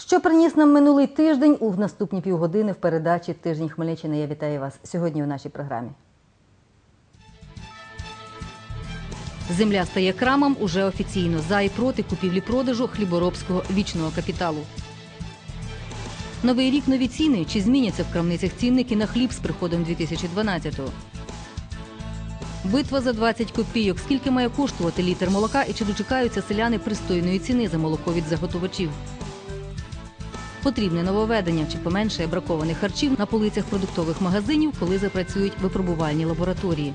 Що приніс нам минулий тиждень у наступні півгодини в передачі Тиждень Хмельниччини. Я вітаю вас сьогодні у нашій програмі. Земля стає крамом уже офіційно за і проти купівлі-продажу хліборобського вічного капіталу. Новий рік нові ціни. Чи зміняться в крамницях цінники на хліб з приходом 2012-го? Битва за 20 копійок. Скільки має коштувати літр молока і чи дочекаються селяни пристойної ціни за молоко від заготовачів? Потрібне нововведення чи поменшає бракованих харчів на полицях продуктових магазинів, коли запрацюють випробувальні лабораторії.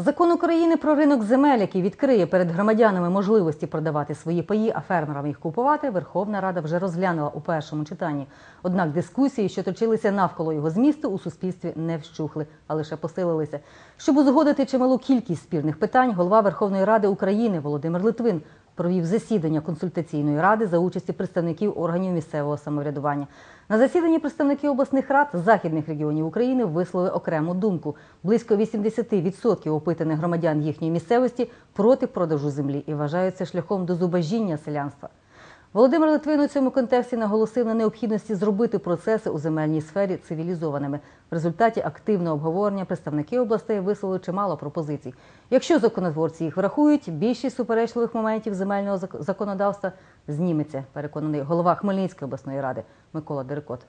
Закон України про ринок земель, який відкриє перед громадянами можливості продавати свої паї, а фермерам їх купувати, Верховна Рада вже розглянула у першому читанні. Однак дискусії, що точилися навколо його змісту, у суспільстві не вщухли, а лише посилилися. Щоб узгодити чималу кількість спірних питань, голова Верховної Ради України Володимир Литвин провів засідання консультаційної ради за участі представників органів місцевого самоврядування. На засіданні представники обласних рад західних регіонів України висловили окрему думку. Близько 80% опитаних громадян їхньої місцевості проти продажу землі і вважаються шляхом до зубожіння селянства. Володимир Литвин у цьому контексті наголосив на необхідності зробити процеси у земельній сфері цивілізованими. В результаті активного обговорення представники областей висловили чимало пропозицій. Якщо законотворці їх врахують, більшість суперечливих моментів земельного зак- законодавства зніметься, переконаний голова Хмельницької обласної ради Микола Дерекот.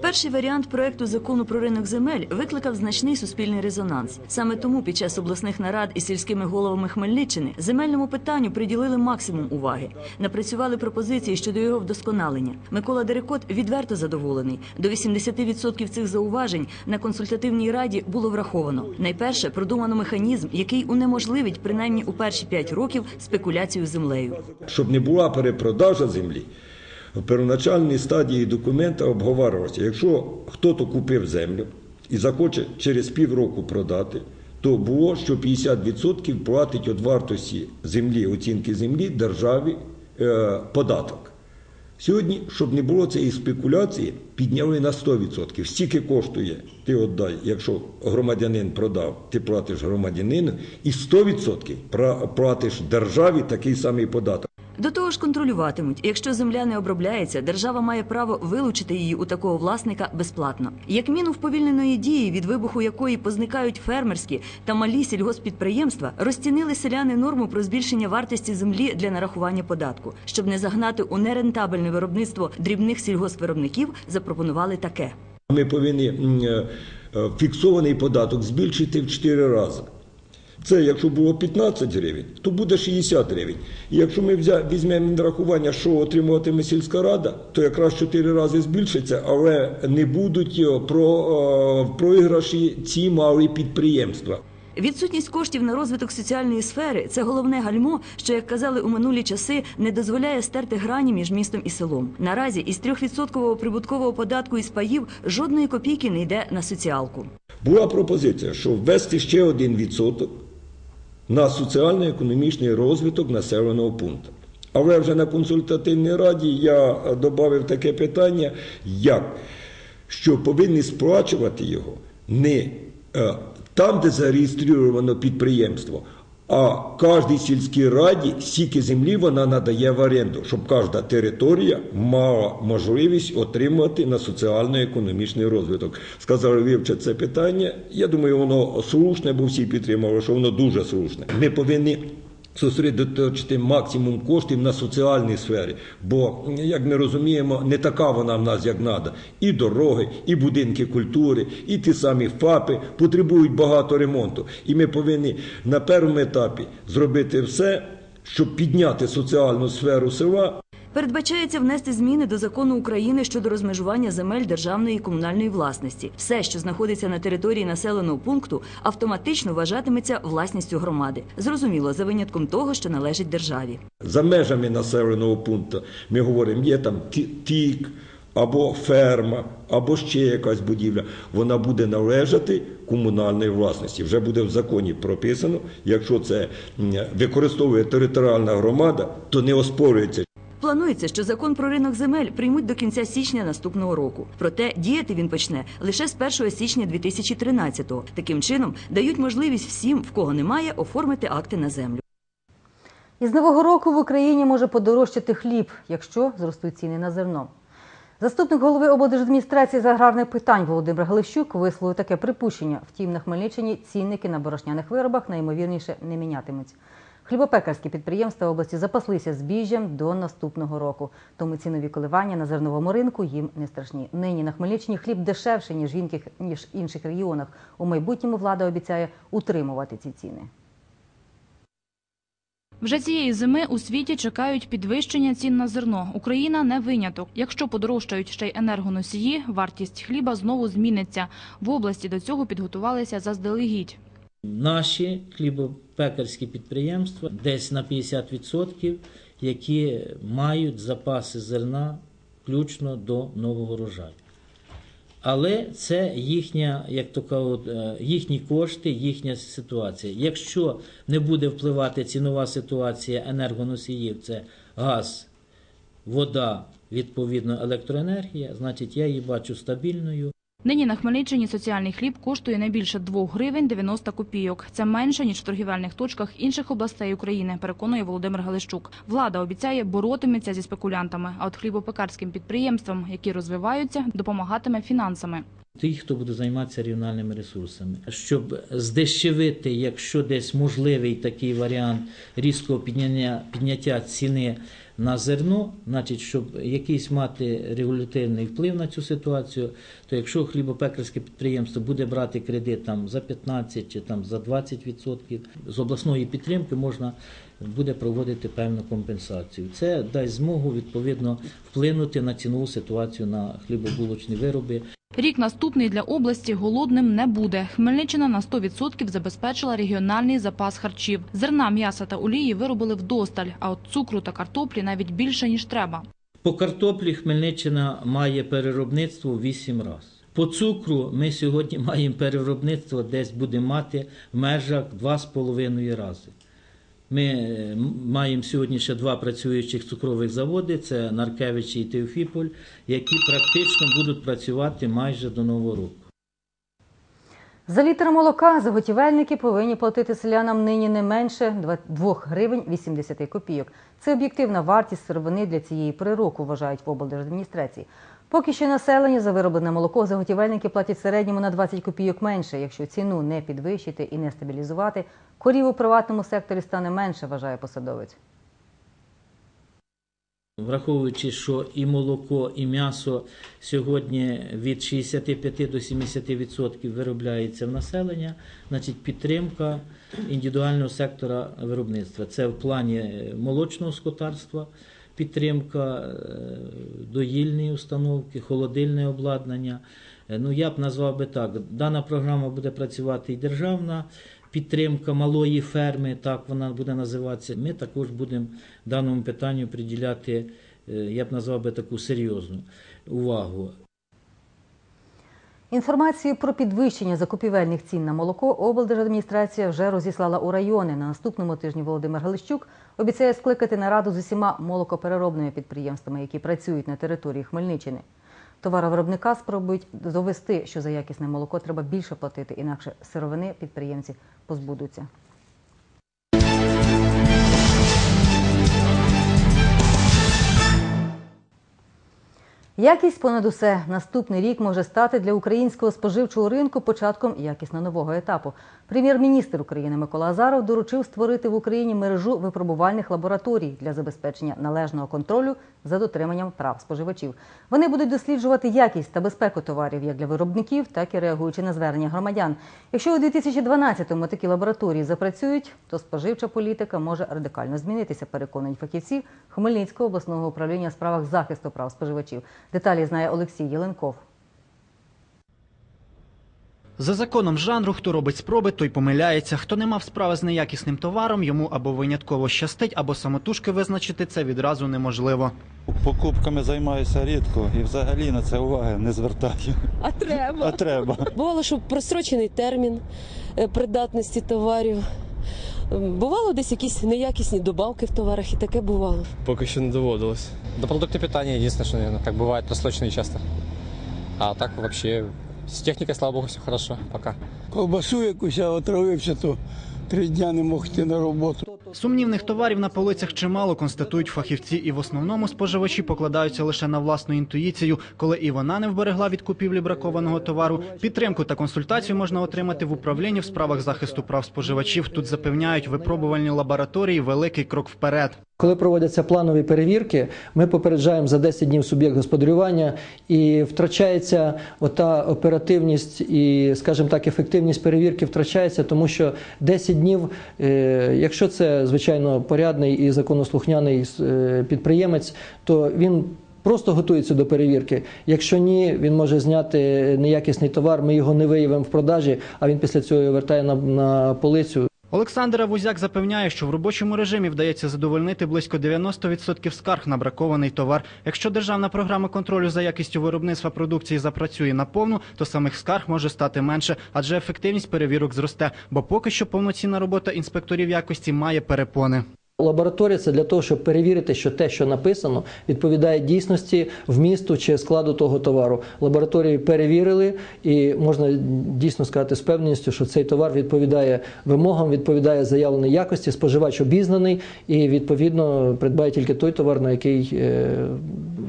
Перший варіант проекту закону про ринок земель викликав значний суспільний резонанс. Саме тому під час обласних нарад із сільськими головами Хмельниччини земельному питанню приділили максимум уваги. Напрацювали пропозиції щодо його вдосконалення. Микола Дерекот відверто задоволений. До 80% цих зауважень на консультативній раді було враховано. Найперше продумано механізм, який унеможливить принаймні у перші 5 років спекуляцію землею. щоб не була перепродажа землі, в первоначальній стадії документа обговорювалося, якщо хтось купив землю і захоче через півроку продати, то було, що 50% платить від вартості землі, оцінки землі державі е, податок. Сьогодні, щоб не було цієї спекуляції, підняли на 100%. Стільки коштує, ти віддай, якщо громадянин продав, ти платиш громадянину, і 100% платиш державі такий самий податок. До того ж контролюватимуть. Якщо земля не обробляється, держава має право вилучити її у такого власника безплатно. Як міну вповільненої дії, від вибуху якої позникають фермерські та малі сільгоспідприємства, розцінили селяни норму про збільшення вартості землі для нарахування податку. Щоб не загнати у нерентабельне виробництво дрібних сільгоспвиробників, запропонували таке. Ми повинні е, е, фіксований податок збільшити в 4 рази. Це якщо було 15 гривень, то буде 60 гривень. І якщо ми візьмемо на рахування, що отримуватиме сільська рада, то якраз 4 рази збільшиться, але не будуть е, про е, в проіграші ці малі підприємства. Відсутність коштів на розвиток соціальної сфери це головне гальмо, що, як казали у минулі часи, не дозволяє стерти грані між містом і селом. Наразі із 3% прибуткового податку із паїв жодної копійки не йде на соціалку. Була пропозиція, що ввести ще один відсоток на соціально-економічний розвиток населеного пункту. Але вже на консультативній раді я е, додав таке питання, як що повинні сплачувати його не е, там, де зареєстровано підприємство, а кожній сільській раді стільки землі вона надає в оренду, щоб кожна територія мала можливість отримати на соціально-економічний розвиток. Сказали вивчити це питання. Я думаю, воно слушне, бо всі підтримали, що воно дуже слушне. Ми повинні зосередоточити максимум коштів на соціальній сфері, бо, як ми розуміємо, не така вона в нас, як треба. І дороги, і будинки культури, і ті самі ФАПи потребують багато ремонту. І ми повинні на першому етапі зробити все, щоб підняти соціальну сферу села. Передбачається внести зміни до закону України щодо розмежування земель державної і комунальної власності. Все, що знаходиться на території населеного пункту, автоматично вважатиметься власністю громади. Зрозуміло, за винятком того, що належить державі. За межами населеного пункту ми говоримо, є там ті- тік, або ферма, або ще якась будівля. Вона буде належати комунальної власності. Вже буде в законі прописано, якщо це використовує територіальна громада, то не оспорюється. Планується, що закон про ринок земель приймуть до кінця січня наступного року. Проте діяти він почне лише з 1 січня 2013-го. Таким чином дають можливість всім, в кого немає, оформити акти на землю. Із нового року в Україні може подорожчати хліб, якщо зростуть ціни на зерно. Заступник голови облдержадміністрації з аграрних питань Володимир Галищук висловив таке припущення. Втім, на Хмельниччині цінники на борошняних виробах найімовірніше не мінятимуть. Хлібопекарські підприємства області запаслися збіжжям до наступного року, тому цінові коливання на зерновому ринку їм не страшні. Нині на Хмельниччині хліб дешевше, ніж в інших, ніж інших регіонах. У майбутньому влада обіцяє утримувати ці ціни. Вже цієї зими у світі чекають підвищення цін на зерно. Україна не виняток. Якщо подорожчають ще й енергоносії, вартість хліба знову зміниться. В області до цього підготувалися заздалегідь. Наші хлібопекарські підприємства десь на 50%, які мають запаси зерна включно до нового рожаю. Але це їхня, як то кажуть, е, їхні кошти, їхня ситуація. Якщо не буде впливати цінова ситуація енергоносіїв, це газ, вода, відповідно електроенергія, значить я її бачу стабільною. Нині на Хмельниччині соціальний хліб коштує не більше 2 гривень 90 копійок. Це менше, ніж в торгівельних точках інших областей України, переконує Володимир Галищук. Влада обіцяє боротиметься зі спекулянтами, а от хлібопекарським підприємствам, які розвиваються, допомагатиме фінансами. Ті, хто буде займатися регіональними ресурсами, щоб здешевити, якщо десь можливий такий варіант різкого підняття, підняття ціни на зерно, значить, щоб якийсь мати регулятивний вплив на цю ситуацію, то якщо хлібопекарське підприємство буде брати кредит там за 15 чи там за 20%, з обласної підтримки можна буде проводити певну компенсацію. Це дасть змогу відповідно вплинути на цінову ситуацію на хлібобулочні вироби. Рік наступний для області голодним не буде. Хмельниччина на 100% забезпечила регіональний запас харчів. Зерна, м'яса та олії виробили вдосталь, а от цукру та картоплі навіть більше, ніж треба. По картоплі Хмельниччина має переробництво 8 разів. По цукру ми сьогодні маємо переробництво, десь будемо мати в межах 2,5 рази. Ми е, маємо сьогодні ще два працюючих цукрових заводи, це Наркевичі і Теофіполь, які практично будуть працювати майже до Нового року. За літр молока заготівельники повинні платити селянам нині не менше 2 гривень 80 копійок. Це об'єктивна вартість сировини для цієї пори року, вважають в облдержадміністрації. Поки що населення за вироблене молоко заготівельники платять середньому на 20 копійок менше. Якщо ціну не підвищити і не стабілізувати, корів у приватному секторі стане менше, вважає посадовець. Враховуючи, що і молоко, і м'ясо сьогодні від 65 до 70% виробляється в населення, значить підтримка індивідуального сектора виробництва. Це в плані молочного скотарства, підтримка е, доїльної установки, холодильне обладнання. Е, Ну, я б назвав би так. Дана програма буде працювати і державна підтримка малої ферми, так вона буде називатися. Ми також будемо даному питанню приділяти, е, я б назвав би таку серйозну увагу. Інформацію про підвищення закупівельних цін на молоко облдержадміністрація вже розіслала у райони. На наступному тижні Володимир Галищук обіцяє скликати нараду з усіма молокопереробними підприємствами, які працюють на території Хмельниччини. Товаровиробника спробують довести, що за якісне молоко треба більше платити, інакше сировини підприємці позбудуться. Якість понад усе наступний рік може стати для українського споживчого ринку початком якісно нового етапу. Прем'єр-міністр України Микола Азаров доручив створити в Україні мережу випробувальних лабораторій для забезпечення належного контролю за дотриманням прав споживачів. Вони будуть досліджувати якість та безпеку товарів як для виробників, так і реагуючи на звернення громадян. Якщо у 2012-му такі лабораторії запрацюють, то споживча політика може радикально змінитися, переконані фахівці Хмельницького обласного управління у справах захисту прав споживачів. Деталі знає Олексій Єленков. За законом жанру, хто робить спроби, той помиляється. Хто не мав справи з неякісним товаром, йому або винятково щастить, або самотужки визначити це відразу неможливо. Покупками займаюся рідко і взагалі на це уваги не звертаю. А треба. А треба. Бувало, що прострочений термін е, придатності товарів. Ем, Бувало десь якісь неякісні добавки в товарах, і таке бувало. Поки що не доводилось. До питания единственное, что, наверное, так бывает просроченные часто. А так вообще с техникой, слава богу, все хорошо пока. Ковбасу якусь я отравився, то три дня не мог йти на роботу. Сумнівних товарів на полицях чимало констатують фахівці, і в основному споживачі покладаються лише на власну інтуїцію, коли і вона не вберегла від купівлі бракованого товару. Підтримку та консультацію можна отримати в управлінні в справах захисту прав споживачів. Тут запевняють, випробувальні лабораторії великий крок вперед. Коли проводяться планові перевірки, ми попереджаємо за 10 днів суб'єкт господарювання і втрачається ота оперативність і, скажімо так, ефективність перевірки втрачається, тому що 10 днів, е, якщо це звичайно порядний і законослухняний е, підприємець, то він. Просто готується до перевірки. Якщо ні, він може зняти неякісний товар. Ми його не виявимо в продажі, а він після цього вертає на, на полицю. Олександр Авузяк запевняє, що в робочому режимі вдається задовольнити близько 90% скарг на бракований товар. Якщо державна програма контролю за якістю виробництва продукції запрацює наповну, то самих скарг може стати менше, адже ефективність перевірок зросте. Бо поки що повноцінна робота інспекторів якості має перепони. Лабораторія це для того, щоб перевірити, що те, що написано, відповідає дійсності вмісту чи складу того товару. Лабораторії перевірили, і можна дійсно сказати з певністю, що цей товар відповідає вимогам, відповідає заявленій якості. Споживач обізнаний і відповідно придбає тільки той товар, на який, е,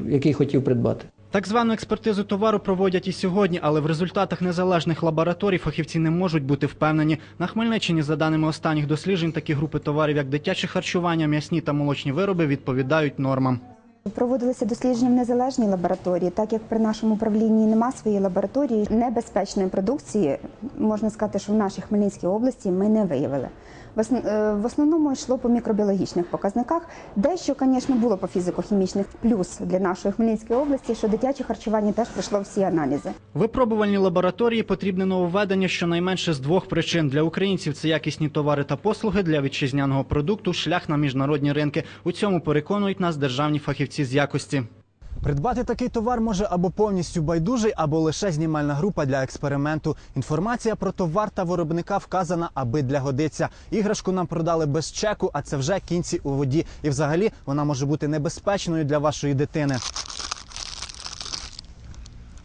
який хотів придбати. Так звану експертизу товару проводять і сьогодні, але в результатах незалежних лабораторій фахівці не можуть бути впевнені. На Хмельниччині, за даними останніх досліджень, такі групи товарів, як дитяче харчування, м'ясні та молочні вироби, відповідають нормам. Проводилися дослідження в незалежній лабораторії, так як при нашому управлінні нема своєї лабораторії небезпечної продукції, можна сказати, що в нашій Хмельницькій області ми не виявили. Е, В основному йшло по мікробіологічних показниках. Дещо, звісно, було по фізико-хімічних. Плюс для нашої Хмельницької області, що дитяче харчування теж пройшло всі аналізи. Випробувальні лабораторії потрібне нововведення щонайменше з двох причин. Для українців це якісні товари та послуги, для вітчизняного продукту шлях на міжнародні ринки. У цьому переконують нас державні фахівці з якості. Придбати такий товар може або повністю байдужий, або лише знімальна група для експерименту. Інформація про товар та виробника вказана, аби для годиться. Іграшку нам продали без чеку, а це вже кінці у воді. І взагалі вона може бути небезпечною для вашої дитини.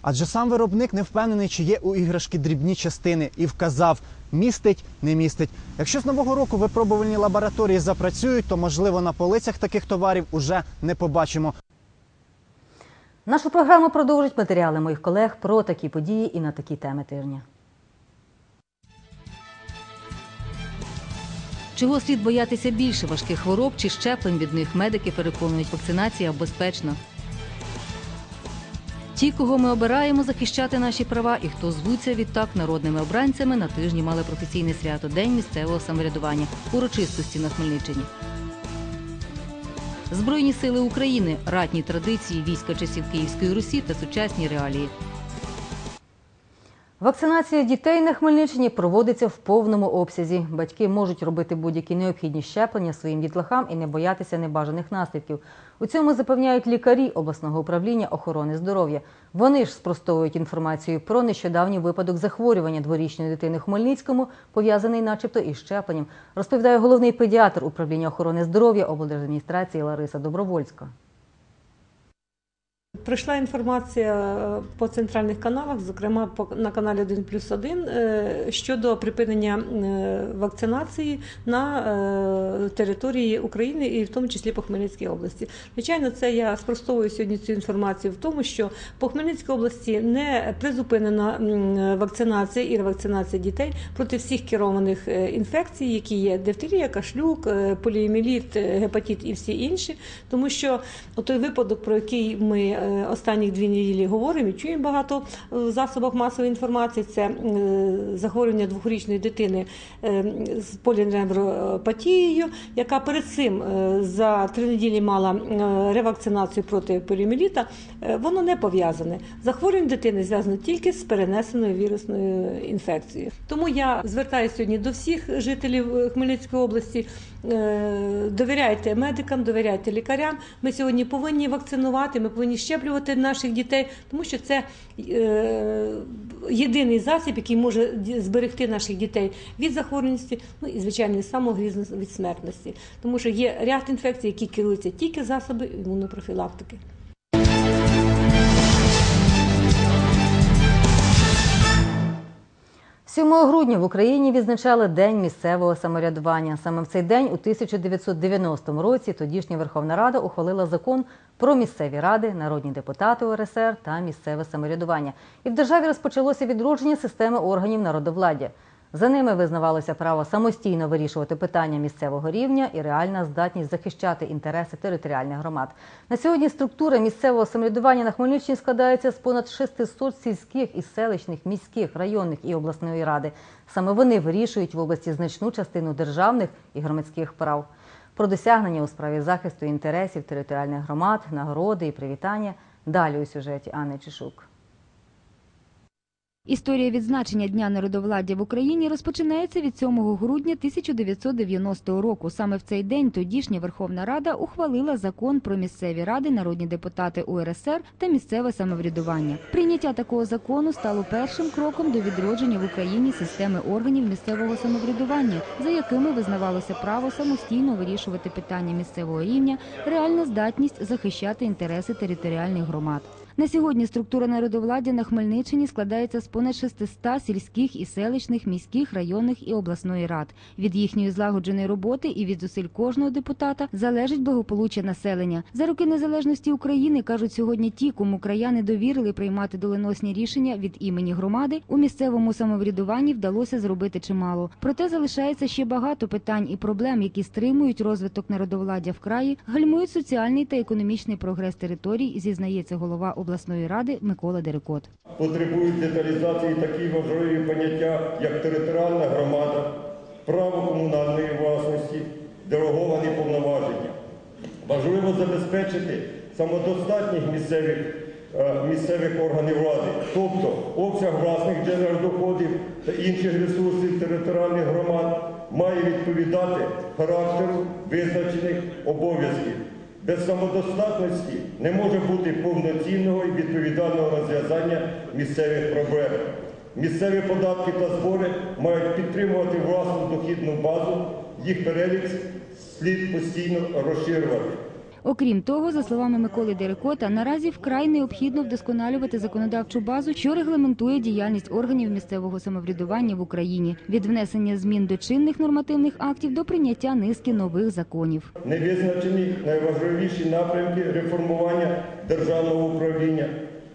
Адже сам виробник не впевнений, чи є у іграшки дрібні частини, і вказав містить, не містить. Якщо з нового року випробувальні лабораторії запрацюють, то можливо на полицях таких товарів уже не побачимо. Нашу програму продовжать матеріали моїх колег про такі події і на такі теми тижня. Чого слід боятися більше важких хвороб чи щеплень від них медики переконують, вакцинація безпечна. Ті, кого ми обираємо захищати наші права і хто звуться відтак народними обранцями, на тижні мали професійне свято День місцевого самоврядування урочистості на Хмельниччині. Збройні сили України, ратні традиції війська часів Київської Русі та сучасні реалії. Вакцинація дітей на Хмельниччині проводиться в повному обсязі. Батьки можуть робити будь-які необхідні щеплення своїм дітлахам і не боятися небажаних наслідків. У цьому запевняють лікарі обласного управління охорони здоров'я. Вони ж спростовують інформацію про нещодавній випадок захворювання дворічної дитини Хмельницькому, пов'язаний, начебто, із щепленням. Розповідає головний педіатр управління охорони здоров'я облдержадміністрації Лариса Добровольська. Прийшла інформація е, по центральних каналах, зокрема на каналі 1 плюс 1, е, щодо припинення е, вакцинації на території України і в тому числі по Хмельницькій області. Звичайно, це я спростовую сьогодні цю інформацію в тому, що по Хмельницькій області не призупинена вакцинація і ревакцинація дітей проти всіх керованих інфекцій, які є дифтерія, кашлюк, поліоміеліт, е, гепатит і всі інші, тому що той випадок, про який ми е, останні дві неділі говоримо і чуємо багато в засобах масової інформації, це е, захворювання двохрічної дитини е, з поліневропатією, яка перед цим е, за три неділі мала е, ревакцинацію проти поліоміеліта, Е, воно не пов'язане. Захворювання дитини зв'язано тільки з перенесеною вірусною інфекцією. Тому я звертаюся сьогодні до всіх жителів е, Хмельницької області. Е, Довіряйте медикам, довіряйте лікарям. Ми сьогодні повинні вакцинувати, ми повинні щеплювати наших дітей, тому що це е, єдиний засіб, який може зберегти наших дітей від захворюваності, ну і звичайно самогрізно від смертності, тому що є ряд інфекцій, які керуються тільки засоби імунопрофілактики. 7 грудня в Україні відзначали День місцевого самоврядування. Саме в цей день, у 1990 році, тодішня Верховна Рада ухвалила закон про місцеві ради, народні депутати УРСР та місцеве самоврядування. І в державі розпочалося відродження системи органів народовладдя. За ними визнавалося право самостійно вирішувати питання місцевого рівня і реальна здатність захищати інтереси територіальних громад. На сьогодні структура місцевого самоврядування на Хмельниччині складається з понад 600 сільських і селищних, міських, районних і обласної ради. Саме вони вирішують в області значну частину державних і громадських прав. Про досягнення у справі захисту інтересів територіальних громад, нагороди і привітання далі у сюжеті Анни Чешук. Історія відзначення Дня народовладдя в Україні розпочинається від 7 грудня 1990 року. Саме в цей день тодішня Верховна Рада ухвалила закон про місцеві ради, народні депутати УРСР та місцеве самоврядування. Прийняття такого закону стало першим кроком до відродження в Україні системи органів місцевого самоврядування, за якими визнавалося право самостійно вирішувати питання місцевого рівня, реальна здатність захищати інтереси територіальних громад. На сьогодні структура народовладдя на Хмельниччині складається з понад 600 сільських і селищних, міських, районних і обласної рад. Від їхньої злагодженої роботи і від зусиль кожного депутата залежить благополуччя населення. За роки незалежності України кажуть сьогодні ті, кому краяни довірили приймати доленосні рішення від імені громади. У місцевому самоврядуванні вдалося зробити чимало. Проте залишається ще багато питань і проблем, які стримують розвиток народовладдя в краї, гальмують соціальний та економічний прогрес територій, зізнається голова обласної ради Микола Дерекот. Потребують деталізації такі важливі поняття, як територіальна громада, право комунальної власності, делеговані повноваження. Важливо забезпечити самодостатність місцевих, е, місцевих органів влади, тобто обсяг власних джерел доходів та інших ресурсів територіальних громад має відповідати характеру визначених обов'язків. Без самодостатності не може бути повноцінного і відповідального розв'язання місцевих проблем. Місцеві податки та збори мають підтримувати власну дохідну базу, їх перелік слід постійно розширювати. Окрім того, за словами Миколи Дерекота, наразі вкрай необхідно вдосконалювати законодавчу базу, що регламентує діяльність органів місцевого самоврядування в Україні від внесення змін до чинних нормативних актів до прийняття низки нових законів. Не визначені найважливіші напрямки реформування державного управління,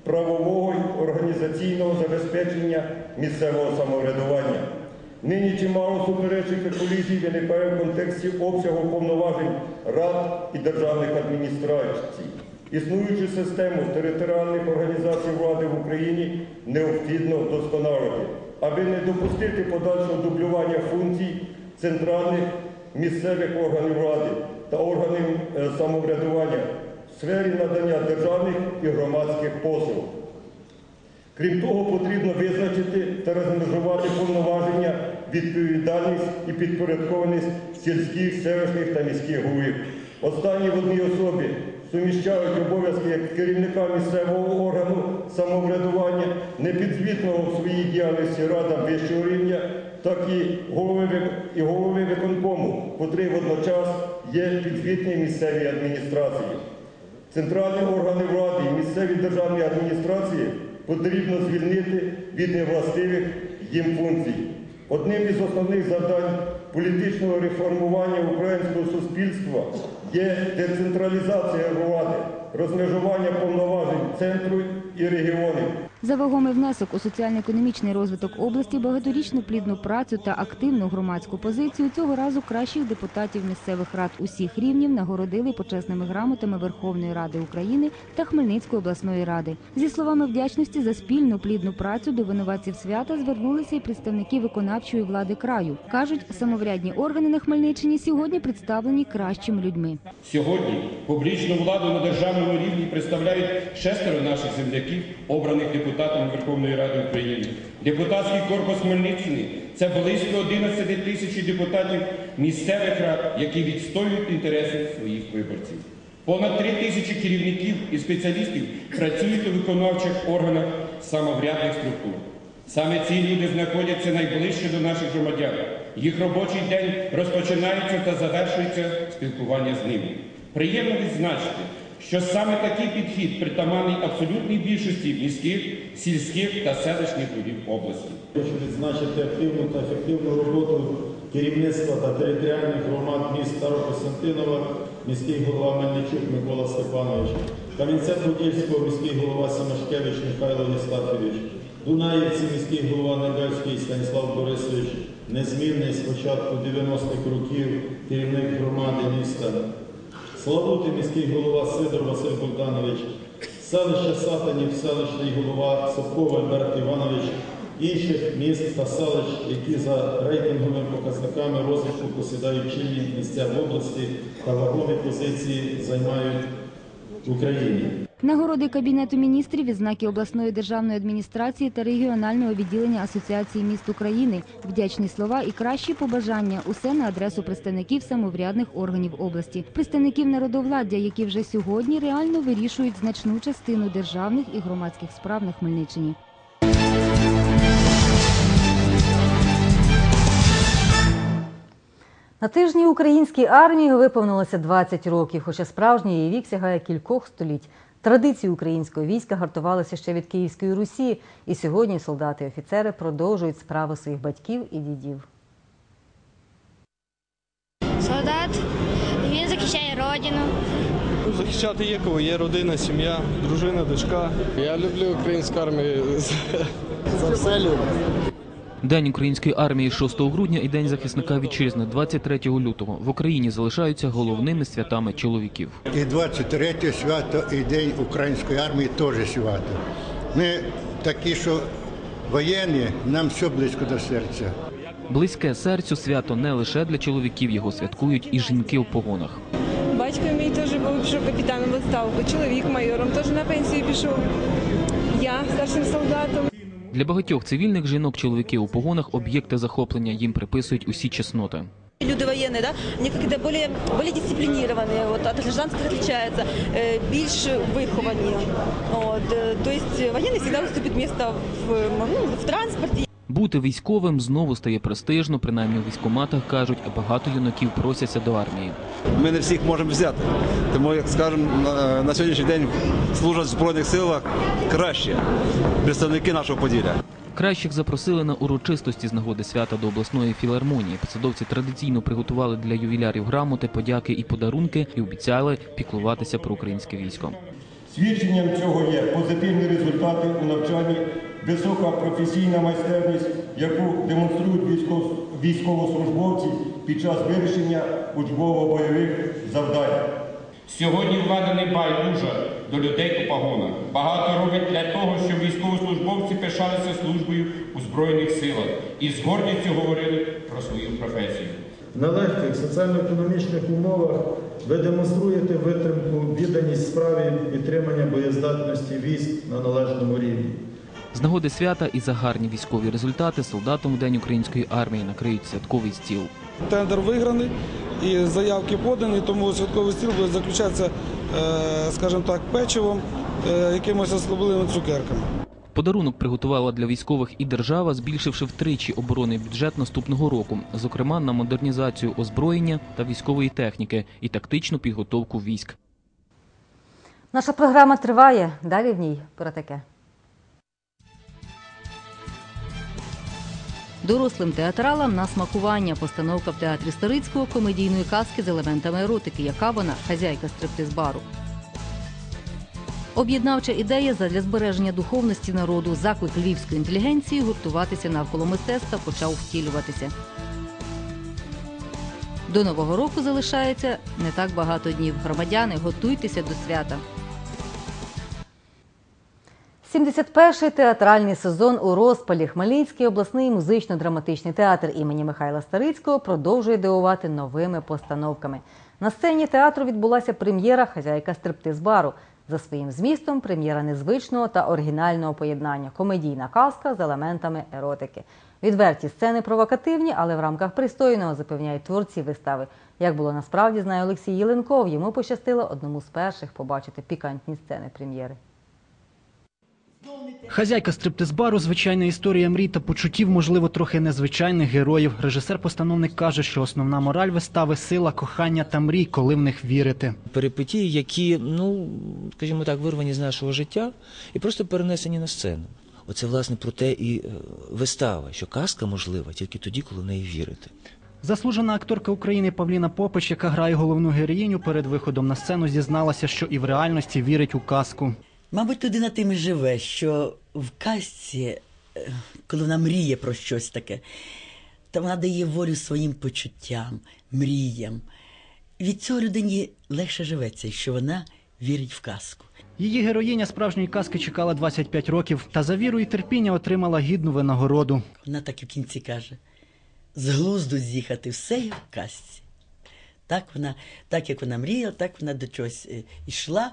правового організаційного забезпечення місцевого самоврядування. Нині чимало суперечок і колізій виникає в контексті обсягу повноважень рад і державних адміністрацій. Існуючу систему територіальних організацій влади в Україні необхідно вдосконалити, аби не допустити подальшого дублювання функцій центральних місцевих органів влади та органів е, самоврядування в сфері надання державних і громадських послуг. Крім того, потрібно визначити та розмежувати повноваження, відповідальність і підпорядкованість сільських, селищних та міських голів. Останні в одній особі суміщають обов'язки як керівника місцевого органу самоврядування, непідзвітного в своїй діяльності радам вищого рівня, так і голови, і голови виконкому, котрий водночас є підзвітний місцевій адміністрації. Центральні органи влади і місцеві державні адміністрації потрібно звільнити від невластивих їм функцій. Одним із основних завдань політичного реформування українського суспільства є децентралізація влади, розмежування повноважень центру і регіонів. За вагомий внесок у соціально-економічний розвиток області, багаторічну плідну працю та активну громадську позицію цього разу кращих депутатів місцевих рад усіх рівнів нагородили почесними грамотами Верховної Ради України та Хмельницької обласної ради. Зі словами вдячності за спільну плідну працю до винуватців свята звернулися і представники виконавчої влади краю. кажуть, самоврядні органи на Хмельниччині сьогодні представлені кращими людьми. Сьогодні публічну владу на державному рівні представляють шестеро наших земляків, обраних депутатами Верховної Ради України. Депутатський корпус Хмельниччини це близько 11 тисяч депутатів місцевих рад, які відстоюють інтереси своїх виборців. Понад три тисячі керівників і спеціалістів працюють у виконавчих органах самоврядних структур. Саме ці люди знаходяться найближче до наших громадян. Їх робочий день розпочинається та завершується спілкування з ними. Приємно відзначити, що саме такий підхід притаманний абсолютній більшості міських, сільських та селищних голів області. Хочу відзначити активну та ефективну роботу керівництва та територіальних громад міст Старокостянтинова, міський голова Мельничук Микола Степанович, Кам'янця-Подільського міський голова Семашкевич Михайло Єстафович, Дунаївці міський голова Недельський Станіслав Борисович, незмінний з початку 90-х років керівник громади міста, Славути міський голова Сидор Василь Богданович, селище Сатанів, селищний голова Сапков Альберт Іванович, інших міст та селищ, які за рейтинговими показниками розвитку посідають чинні місця в області та вагомі позиції займають в Україні. Нагороди Кабінету міністрів, відзнаки обласної державної адміністрації та регіонального відділення Асоціації міст України, вдячні слова і кращі побажання – усе на адресу представників самоврядних органів області, представників народовладдя, які вже сьогодні реально вирішують значну частину державних і громадських справ на Хмельниччині. На тижні українській армії виповнилося 20 років, хоча справжній її вік сягає кількох століть. Традиції українського війська гартувалися ще від Київської Русі, і сьогодні солдати і офіцери продовжують справи своїх батьків і дідів. Солдат, він захищає родину. Захищати є кого, є родина, сім'я, дружина, дочка. Я люблю українську армію. За все люблю. День української армії 6 грудня і День захисника вітчизни 23 лютого в Україні залишаються головними святами чоловіків. І 23 свято, і День української армії теж свято. Ми такі, що воєнні, нам все близько до серця. Близьке серцю свято не лише для чоловіків, його святкують і жінки в погонах. Батько мій теж був пішов капітаном в відставку, чоловік майором, теж на пенсію пішов. Я старшим солдатом. Для багатьох цивільних жінок чоловіки у погонах об'єкти захоплення їм приписують усі чесноти. Люди военные, да, они как-то более, более дисциплинированные, вот, от гражданских отличаются, э, більш виховані. Вот, э, то есть военный всегда уступит место в, ну, в транспорте. Бути військовим знову стає престижно, принаймні у військкоматах кажуть, а багато юнаків просяться до армії. Ми не всіх можемо взяти. Тому, як скажемо, на, на сьогоднішній день служать в Збройних силах краще представники нашого Поділля. Кращих запросили на урочистості з нагоди свята до обласної філармонії. Посадовці традиційно приготували для ювілярів грамоти, подяки і подарунки і обіцяли піклуватися про українське військо. Свідченням цього є позитивні результати у навчанні, висока професійна майстерність, яку демонструють військовослужбовці під час вирішення учбово-бойових завдань. Сьогодні влада не байдужа до людей у погонах. Багато робить для того, щоб військовослужбовці пишалися службою у Збройних силах і з гордістю говорили про свою професію. В нелегких соціально-економічних умовах ви демонструєте витримку, відданість справі підтримання боєздатності військ на належному рівні. З нагоди свята і за гарні військові результати солдатам у День української армії накриють святковий стіл. Тендер виграний і заявки подані, тому святковий стіл буде заключатися, е, скажімо так, печивом, е, якимось особливими цукерками. Подарунок приготувала для військових і держава, збільшивши втричі оборонний бюджет наступного року, зокрема на модернізацію озброєння та військової техніки і тактичну підготовку військ. Наша програма триває. Далі в ній про таке. Дорослим театралам на смакування постановка в театрі Старицького комедійної казки з елементами еротики, яка вона хазяйка стриптиз-бару. Об'єднавча ідея задля збереження духовності народу, заклик львівської інтелігенції гуртуватися навколо мистецтва почав втілюватися. До нового року залишається не так багато днів. Громадяни, готуйтеся до свята. 71-й театральний сезон у розпалі. Хмельницький обласний музично-драматичний театр імені Михайла Старицького продовжує дивувати новими постановками. На сцені театру відбулася прем'єра Хазяйка стриптиз-бару. За своїм змістом прем'єра незвичного та оригінального поєднання комедійна казка з елементами еротики. Відверті сцени провокативні, але в рамках пристойного запевняють творці вистави. Як було насправді, знає Олексій Єленков. Йому пощастило одному з перших побачити пікантні сцени прем'єри. Хазяйка стриптиз-бару – звичайна історія мрій та почуттів, можливо, трохи незвичайних героїв. Режисер-постановник каже, що основна мораль вистави – сила, кохання та мрій, коли в них вірити. перипетії, які, ну, скажімо так, вирвані з нашого життя і просто перенесені на сцену. Оце, власне, про те і е, вистава, що казка можлива тільки тоді, коли в неї вірити. Заслужена акторка України Павліна Попич, яка грає головну героїню, перед виходом на сцену зізналася, що і в реальності вірить у казку. Мабуть, людина тим і живе, що в казці, е, коли вона мріє про щось таке, то вона дає волю своїм почуттям, мріям. Від цього людині легше живеться, що вона вірить в казку. Її героїня справжньої казки чекала 25 років та за віру і терпіння отримала гідну винагороду. Вона так і в кінці каже: з глузду з'їхати все є в казці. Так вона, так як вона мріяла, так вона до чогось е, йшла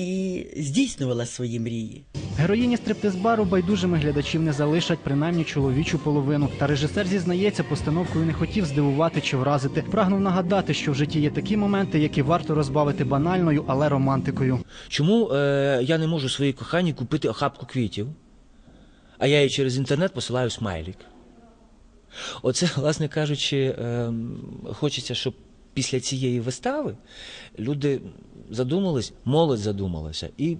і здійснювала свої мрії. Героїні стриптиз-бару байдужими глядачів не залишать принаймні чоловічу половину. Та режисер зізнається, постановкою не хотів здивувати чи вразити. Прагнув нагадати, що в житті є такі моменти, які варто розбавити банальною, але романтикою. Чому е, я не можу своїй коханій купити охапку квітів, а я їй через інтернет посилаю смайлік? Оце, власне кажучи, е, хочеться, щоб після цієї вистави люди задумались, молодь задумалася і,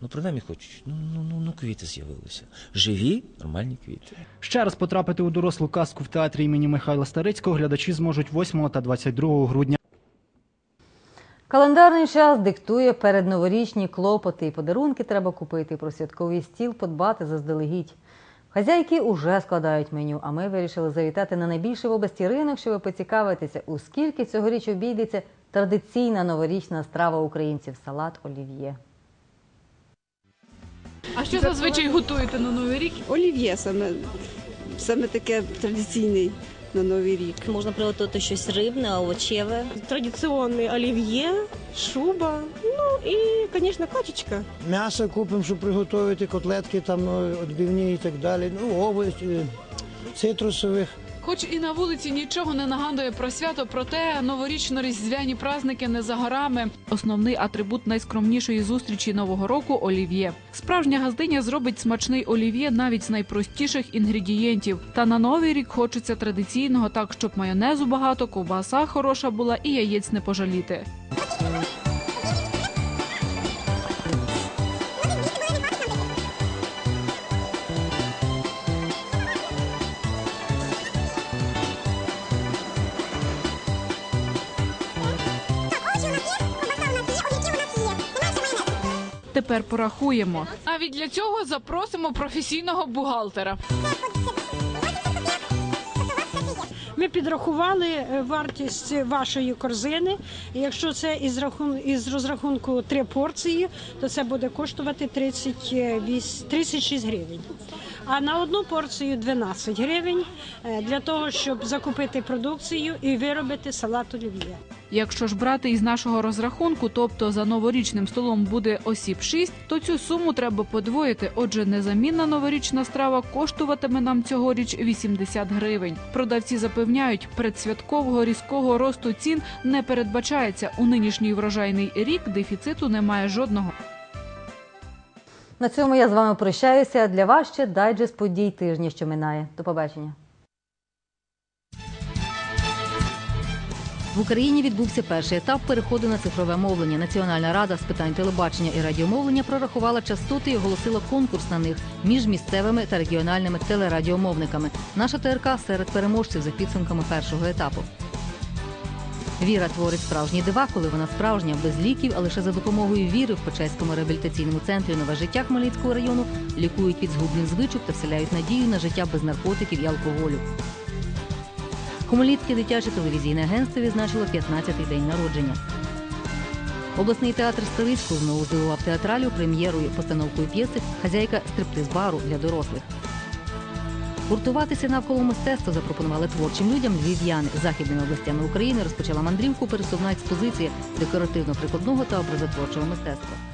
ну, принаймні хочуть, ну, ну, ну, ну квіти з'явилися. Живі, нормальні квіти. Ще раз потрапити у дорослу казку в театрі імені Михайла Старицького глядачі зможуть 8 та 22 грудня. Календарний час диктує передноворічні клопоти і подарунки треба купити, про святковий стіл подбати заздалегідь. Хазяйки уже складають меню, а ми вирішили завітати на найбільший в області ринок, щоб поцікавитися, у скільки цьогоріч обійдеться традиційна новорічна страва українців – салат олів'є. А що зазвичай готуєте на Новий рік? Олів'є саме, саме таке традиційний на Новий рік. Можна приготувати щось рибне, овочеве. Традиційний олів'є, шуба, ну і, звісно, качечка. М'ясо купимо, щоб приготувати котлетки, там відбивні і так далі. Ну, овочі, цитрусових. Хоч і на вулиці нічого не нагадує про свято, проте новорічно-різдвяні праздники не за горами. Основний атрибут найскромнішої зустрічі нового року олів'є. Справжня газдиня зробить смачний олів'є навіть з найпростіших інгредієнтів. Та на новий рік хочеться традиційного, так щоб майонезу багато, ковбаса хороша була і яєць не пожаліти. Тепер порахуємо. Навіть для цього запросимо професійного бухгалтера. Ми підрахували е, вартість вашої корзини. І Якщо це із рахун... із розрахунку три порції, то це буде коштувати 38... 36 гривень. А на одну порцію 12 гривень е, для того, щоб закупити продукцію і виробити салат олів'є. Якщо ж брати із нашого розрахунку, тобто за новорічним столом буде осіб 6, то цю суму треба подвоїти. Отже, незамінна новорічна страва коштуватиме нам цьогоріч 80 гривень. Продавці запевняють, предсвяткового різкого росту цін не передбачається. У нинішній врожайний рік дефіциту немає жодного. На цьому я з вами прощаюся. Для вас ще дайджест подій тижня, що минає. До побачення. В Україні відбувся перший етап переходу на цифрове мовлення. Національна рада з питань телебачення і радіомовлення прорахувала частоти і оголосила конкурс на них між місцевими та регіональними телерадіомовниками. Наша ТРК серед переможців за підсумками першого етапу. Віра творить справжні дива, коли вона справжня, без ліків, а лише за допомогою віри в Печеському реабілітаційному центрі Нове життя Хмельницького району лікують від згубних звичок та вселяють надію на життя без наркотиків і алкоголю. Хмельницьке дитяче телевізійне агентство відзначило 15-й день народження. Обласний театр Старицького знову здивував театралів прем'єрою постановкою п'єси Хазяйка стриптиз-бару для дорослих. Гуртуватися навколо мистецтва запропонували творчим людям львів'яни. Західними областями України розпочала мандрівку пересувна експозиція декоративно-прикладного та образотворчого мистецтва.